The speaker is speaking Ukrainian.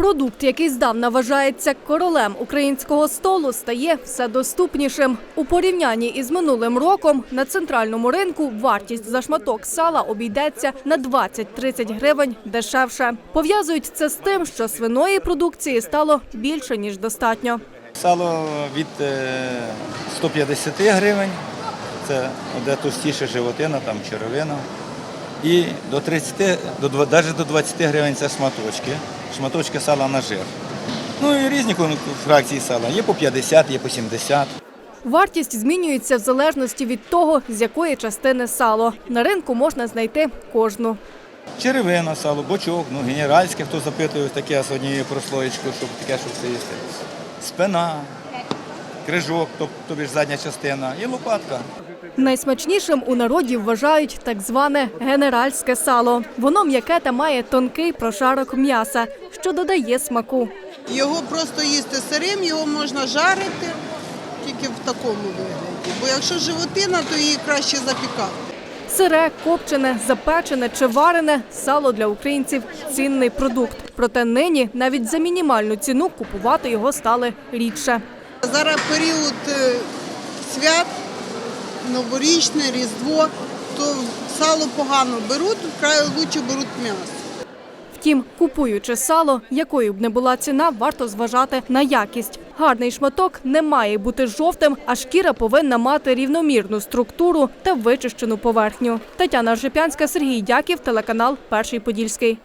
Продукт, який здавна вважається королем українського столу, стає все доступнішим. У порівнянні із минулим роком на центральному ринку вартість за шматок сала обійдеться на 20-30 гривень дешевше. Пов'язують це з тим, що свиної продукції стало більше ніж достатньо. Сало від е, 150 гривень, це де товстіша животина, там черевина. І до 30, до, навіть до 20 гривень це шматочки. Шматочки сала на жир. Ну і різні фракції сала. Є по 50, є по 70. Вартість змінюється в залежності від того, з якої частини сало. На ринку можна знайти кожну. Черевина, сало, бочок, ну, генеральське, хто запитує, таке з однією прослоєчкою, щоб таке, щоб це їсти. Спина, крижок, тоб- тобі ж задня частина, і лопатка. Найсмачнішим у народі вважають так зване генеральське сало. Воно м'яке та має тонкий прошарок м'яса, що додає смаку. Його просто їсти сирим, його можна жарити тільки в такому вигляді. Бо якщо животина, то її краще запікати. Сире, копчене, запечене чи варене сало для українців цінний продукт. Проте нині навіть за мінімальну ціну купувати його стали рідше. Зараз період е, свят, новорічне, Різдво, то сало погано беруть, край лучше беруть м'ясо. Втім, купуючи сало, якою б не була ціна, варто зважати на якість. Гарний шматок не має бути жовтим, а шкіра повинна мати рівномірну структуру та вичищену поверхню. Тетяна Ржепянська, Сергій Дяків, телеканал Перший Подільський.